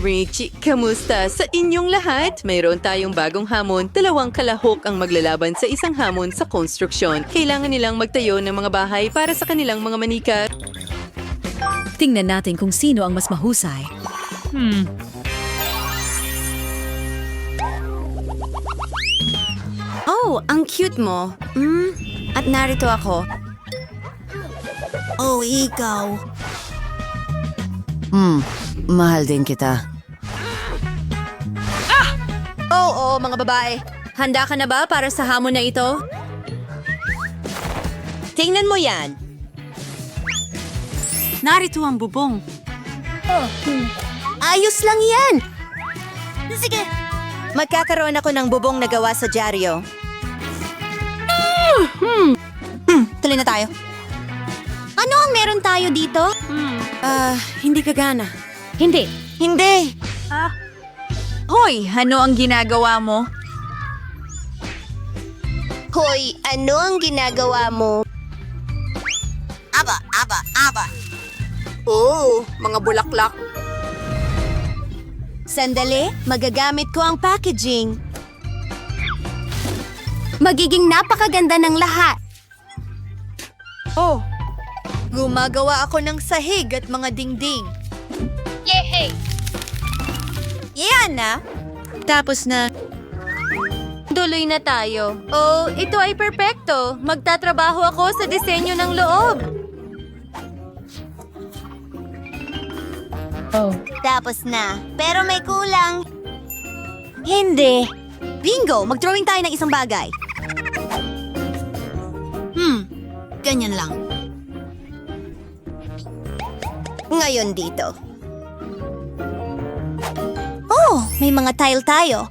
Richie, kamusta sa inyong lahat? Mayroon tayong bagong hamon. Dalawang kalahok ang maglalaban sa isang hamon sa konstruksyon. Kailangan nilang magtayo ng mga bahay para sa kanilang mga manika. Tingnan natin kung sino ang mas mahusay. Oh, ang cute mo. Hmm, at narito ako. Oh, ikaw. Hmm, mahal din kita. Oo, mga babae. Handa ka na ba para sa hamon na ito? Tingnan mo yan. Narito ang bubong. Ayos lang yan. Sige. Magkakaroon ako ng bubong na gawa sa dyaryo. Hmm. Tuloy na tayo. Ano ang meron tayo dito? Ah, hindi ka Hindi. Hindi. Hoy, ano ang ginagawa mo? Hoy, ano ang ginagawa mo? Aba, aba, aba. Oo, mga bulaklak. Sandali, magagamit ko ang packaging. Magiging napakaganda ng lahat. Oh, gumagawa ako ng sahig at mga dingding. Yehey! Yan na. Tapos na. Tuloy na tayo. Oh, ito ay perpekto. Magtatrabaho ako sa disenyo ng loob. Oh. Tapos na. Pero may kulang. Hindi. Bingo! Mag-drawing tayo ng isang bagay. Hmm, ganyan lang. Ngayon dito. Oh, may mga tile tayo.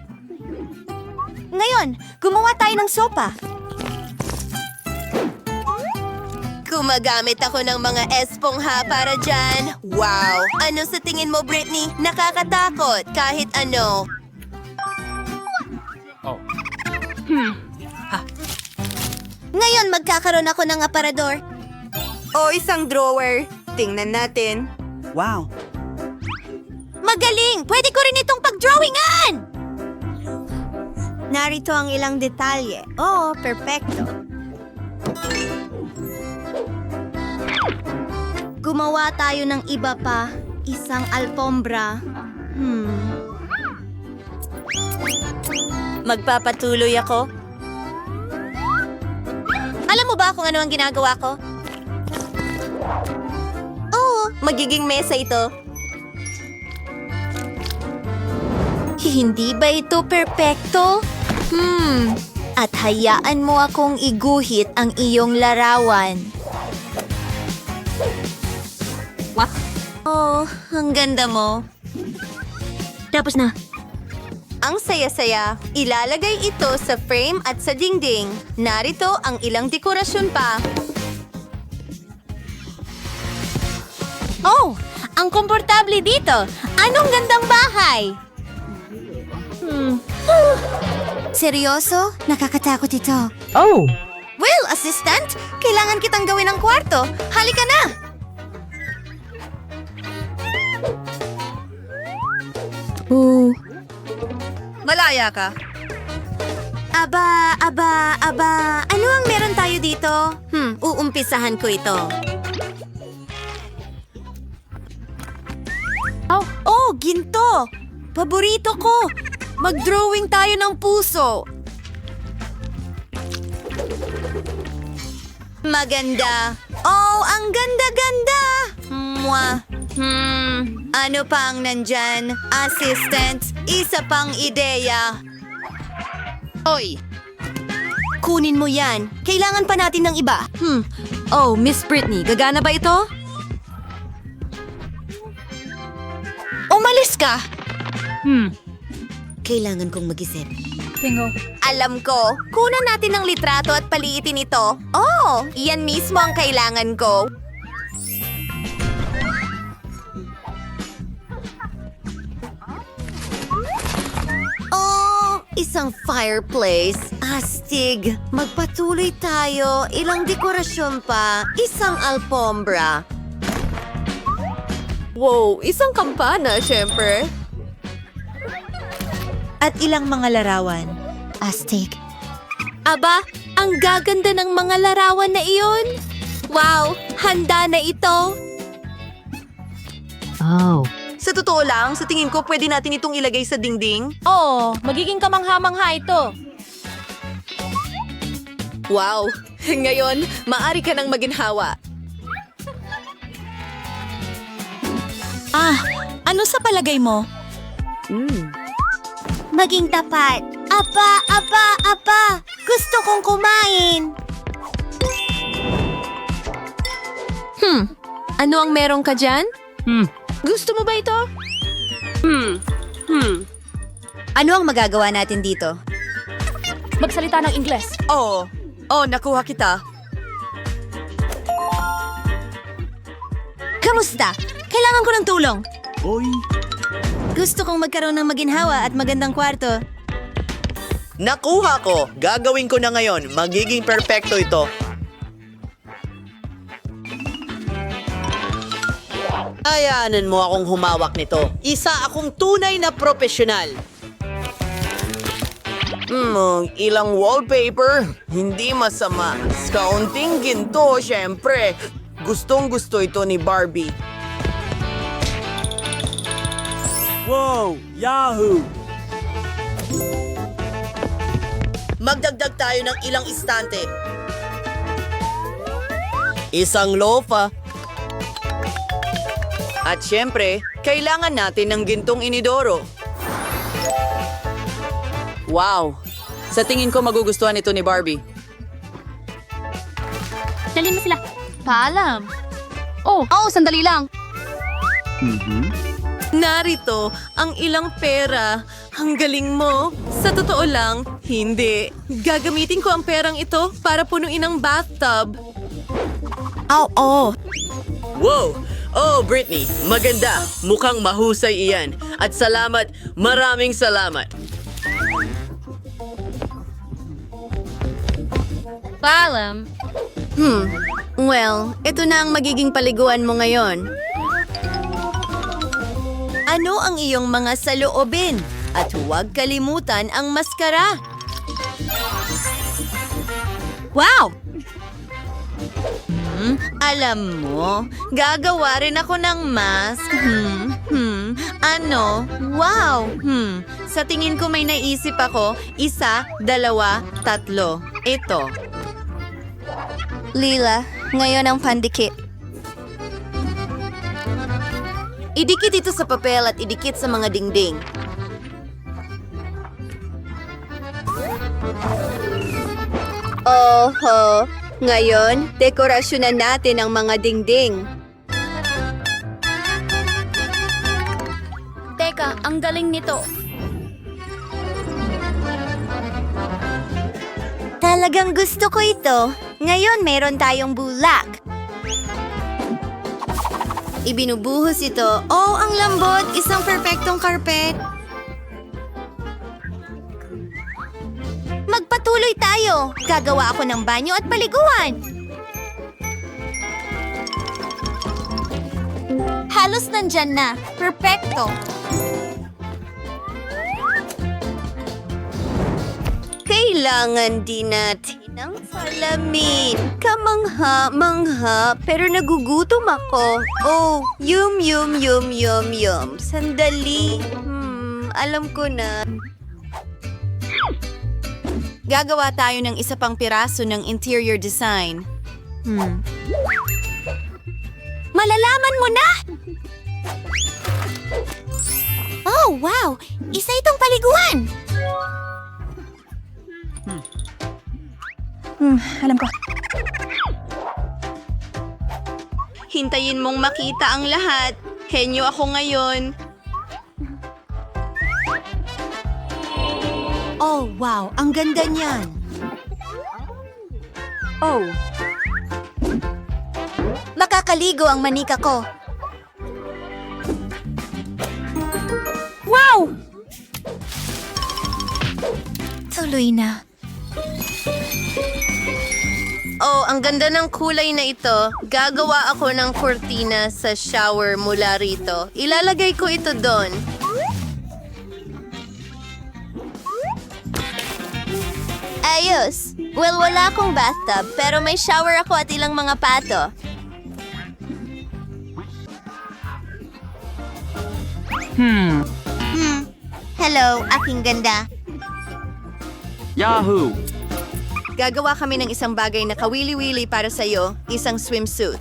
Ngayon, gumawa tayo ng sopa. Gumagamit ako ng mga espongha para dyan. Wow! Ano sa tingin mo, Britney? Nakakatakot kahit ano. Ngayon, magkakaroon ako ng aparador. O isang drawer. Tingnan natin. Wow. Magaling! Pwede ko rin itong pag-drawingan! Narito ang ilang detalye. Oo, perfecto. Gumawa tayo ng iba pa. Isang alpombra. Hmm. Magpapatuloy ako. Alam mo ba kung ano ang ginagawa ko? Oo, magiging mesa ito. Hindi ba ito perpekto? Hmm, at hayaan mo akong iguhit ang iyong larawan. What? Oh, ang ganda mo. Tapos na. Ang saya-saya, ilalagay ito sa frame at sa dingding. Narito ang ilang dekorasyon pa. Oh, ang komportable dito. Anong gandang bahay? Hmm. Seryoso? Nakakatakot ito. Oh! Well, assistant, kailangan kitang gawin ng kwarto. Halika na! Oh. Malaya ka. Aba, aba, aba. Ano ang meron tayo dito? Hmm, uumpisahan ko ito. Oh, oh ginto! Paborito ko! Mag-drawing tayo ng puso. Maganda. Oh, ang ganda-ganda! Mwah. Hmm, ano pa ang nandyan? Assistant, isa pang ideya. Oy! Kunin mo yan. Kailangan pa natin ng iba. Hmm. Oh, Miss Britney, gagana ba ito? Umalis ka! Hmm. Kailangan kong mag-isip. Bingo. Alam ko, kunan natin ng litrato at paliitin ito. Oh, iyan mismo ang kailangan ko. Oh, isang fireplace. Astig. Magpatuloy tayo. Ilang dekorasyon pa. Isang alpombra. Wow, isang kampana, syempre. At ilang mga larawan. Astig. Aba, ang gaganda ng mga larawan na iyon. Wow, handa na ito. Sa totoo lang, sa tingin ko pwede natin itong ilagay sa dingding. Oo, magiging kamangha-mangha ito. Wow! Ngayon, maari ka nang maginhawa. Ah, ano sa palagay mo? Maging tapat. Apa, apa, apa. Gusto kong kumain. Hmm, ano ang meron ka dyan? Hmm. Gusto mo ba ito? Hmm, hmm. Ano ang magagawa natin dito? Magsalita ng Ingles. Oo. Oh, nakuha kita. Kamusta? Kailangan ko ng tulong. Gusto kong magkaroon ng maginhawa at magandang kwarto. Nakuha ko! Gagawin ko na ngayon. Magiging perpekto ito. Ayanan mo akong humawak nito. Isa akong tunay na profesional. Hmm, ilang wallpaper. Hindi masama. Kaunting ginto, syempre. Gustong gusto ito ni Barbie. Whoa! Yahoo! Magdagdag tayo ng ilang istante. Isang lofa. At syempre, kailangan natin ng gintong inidoro. Wow! Sa tingin ko magugustuhan ito ni Barbie. Dalhin mo sila. Paalam. Oh, oh, sandali lang. Narito ang ilang pera. Ang galing mo. Sa totoo lang, hindi. Gagamitin ko ang perang ito para punuin ang bathtub. Oh, oh. Wow! Oh, Britney, maganda. Mukhang mahusay iyan. At salamat, maraming salamat. Paalam. Hmm. Well, ito na ang magiging paliguan mo ngayon. Ano ang iyong mga saloobin? At huwag kalimutan ang maskara. Wow! Hmm, alam mo, gagawa rin ako ng mask. Hmm, hmm, ano? Wow! Hmm, sa tingin ko may naisip ako, isa, dalawa, tatlo. Ito. Lila, ngayon ang pandikit. Idikit ito sa papel at idikit sa mga dingding. Oho, ngayon, dekorasyon na natin ang mga dingding. Teka, ang galing nito. Talagang gusto ko ito. Ngayon, meron tayong bulak. Ibinubuhos ito. Oh, ang lambot! Isang perpektong karpet. Magpatuloy tayo. Gagawa ako ng banyo at paliguan. Halos nandyan na. Perpekto. Kailangan din natin ng salamin. Kamangha-mangha, pero nagugutom ako. Oh, yum yum yum yum yum. Sandali. Hmm, alam ko na. Gagawa tayo ng isa pang piraso ng interior design. Hmm. Malalaman mo na! Oh, wow! Isa itong paliguan! Hintayin mong makita ang lahat. Henyo ako ngayon. Oh, wow. Ang ganda niyan. Oh. Makakaligo ang manika ko. Wow! Tuloy na. Oh, ang ganda ng kulay na ito. Gagawa ako ng kurtina sa shower mula rito. Ilalagay ko ito doon. Ayos. Well, wala akong bathtub, pero may shower ako at ilang mga pato. Hmm. Hello, aking ganda. Yahoo! Gagawa kami ng isang bagay na kawili-wili para sa'yo, isang swimsuit.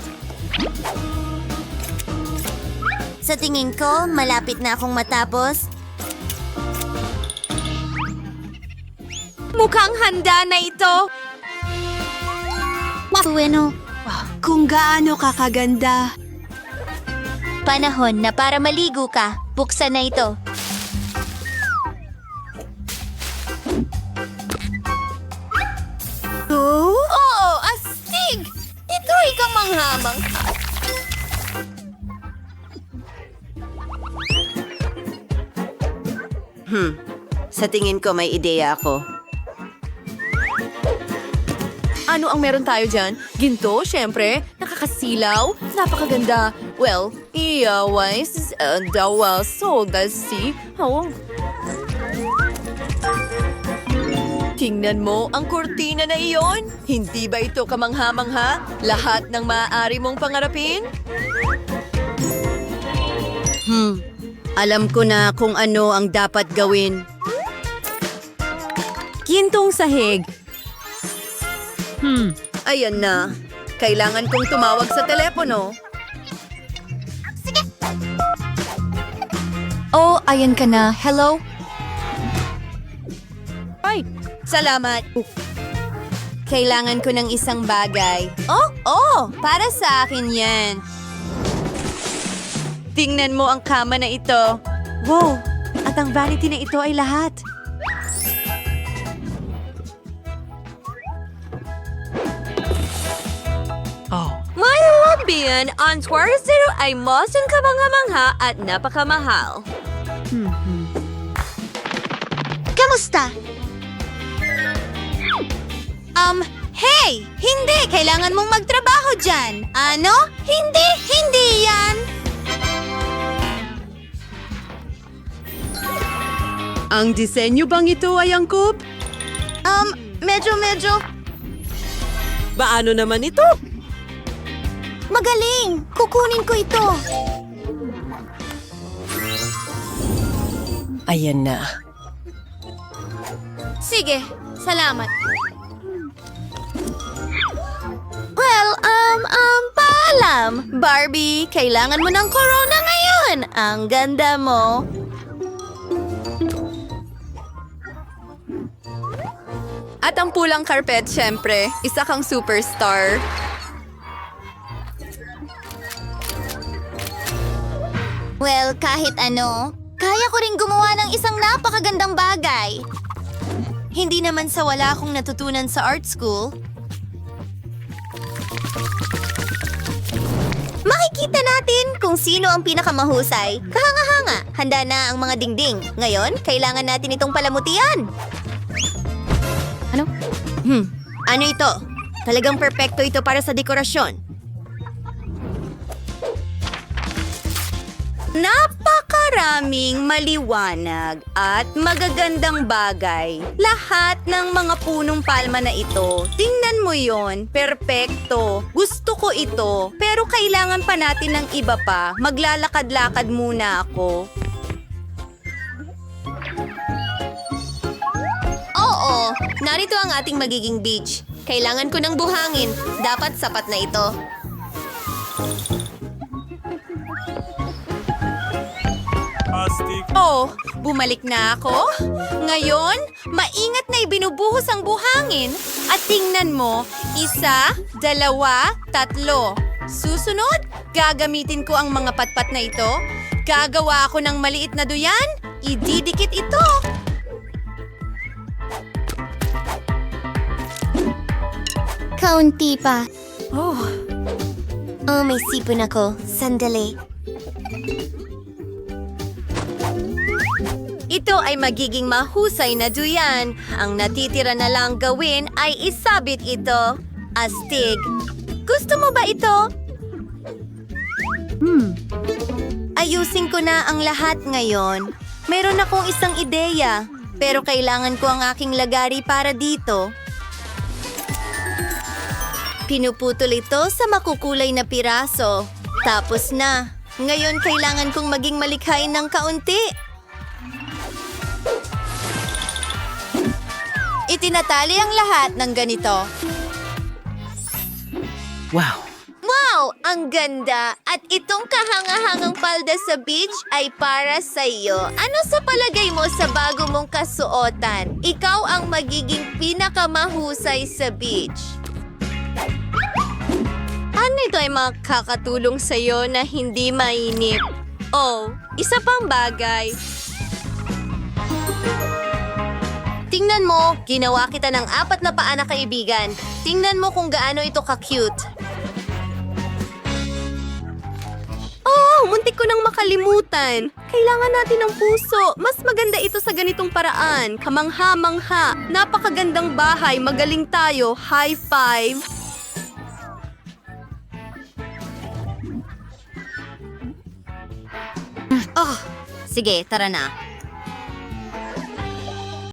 Sa tingin ko, malapit na akong matapos. Mukhang handa na ito! Bueno, Kung gaano kakaganda. panahon na para maligo ka. Buksan na ito. Sa tingin ko may ideya ako. Ano ang meron tayo dyan? Ginto, syempre. Nakakasilaw. Napakaganda. Well, iya, wise, uh, dawa, so, si, oh. Tingnan mo ang kurtina na iyon. Hindi ba ito kamangha-mangha? Lahat ng maaari mong pangarapin? Hmm. Alam ko na kung ano ang dapat gawin. Gintong sahig. Ayan na. Kailangan kong tumawag sa telepono. Oh, ayan ka na. Hello? Ay, Salamat. Kailangan ko ng isang bagay. Oh, oh! Para sa akin yan. tingnan mo ang kama na ito. Wow! At ang vanity na ito ay lahat. Hobbian ang Zero ay mosong kamangha-mangha at napakamahal. Kamusta? Um, hey! Hindi! Kailangan mong magtrabaho dyan! Ano? Hindi! Hindi yan! Ang disenyo bang ito ay angkop? Um, medyo medyo Paano naman ito? Magaling! Kukunin ko ito! Ayan na. Sige, salamat. Well, um, um, paalam. Barbie, kailangan mo ng corona ngayon. Ang ganda mo. At ang pulang carpet, syempre. Isa kang superstar. Well, kahit ano, kaya ko rin gumawa ng isang napakagandang bagay. Hindi naman sa wala akong natutunan sa art school. Makikita natin kung sino ang pinakamahusay. Kahanga-hanga, handa na ang mga dingding. Ngayon, kailangan natin itong palamutian. Ano? Hmm, ano ito? Talagang perpekto ito para sa dekorasyon. Napakaraming maliwanag at magagandang bagay. Lahat ng mga punong palma na ito. Tingnan mo yon, perpekto. Gusto ko ito, pero kailangan pa natin ng iba pa. Maglalakad-lakad muna ako. Oo, narito ang ating magiging beach. Kailangan ko ng buhangin. Dapat sapat na ito. Astig. Oh, bumalik na ako. Ngayon, maingat na ibinubuhos ang buhangin. At tingnan mo, isa, dalawa, tatlo. Susunod, gagamitin ko ang mga patpat na ito. Gagawa ako ng maliit na duyan. Ididikit ito. Kaunti pa. Oh. Oh, may sipon ako. Sandali. Ito ay magiging mahusay na duyan. Ang natitira na lang gawin ay isabit ito. Astig. Gusto mo ba ito? Hmm. Ayusin ko na ang lahat ngayon. Meron akong isang ideya. Pero kailangan ko ang aking lagari para dito. Pinuputol ito sa makukulay na piraso. Tapos na. Ngayon kailangan kong maging malikhain ng kaunti. Itinatali ang lahat ng ganito. Wow! Wow! Ang ganda! At itong kahangahangang palda sa beach ay para sa iyo. Ano sa palagay mo sa bago mong kasuotan? Ikaw ang magiging pinakamahusay sa beach. Ano ito ay makakatulong sa iyo na hindi mainip? Oh, isa pang bagay. Tingnan mo, ginawa kita ng apat na paa na kaibigan. Tingnan mo kung gaano ito ka-cute. Oh, muntik ko nang makalimutan. Kailangan natin ng puso. Mas maganda ito sa ganitong paraan. Kamangha-mangha. Napakagandang bahay. Magaling tayo. High five. Oh, sige, tara na.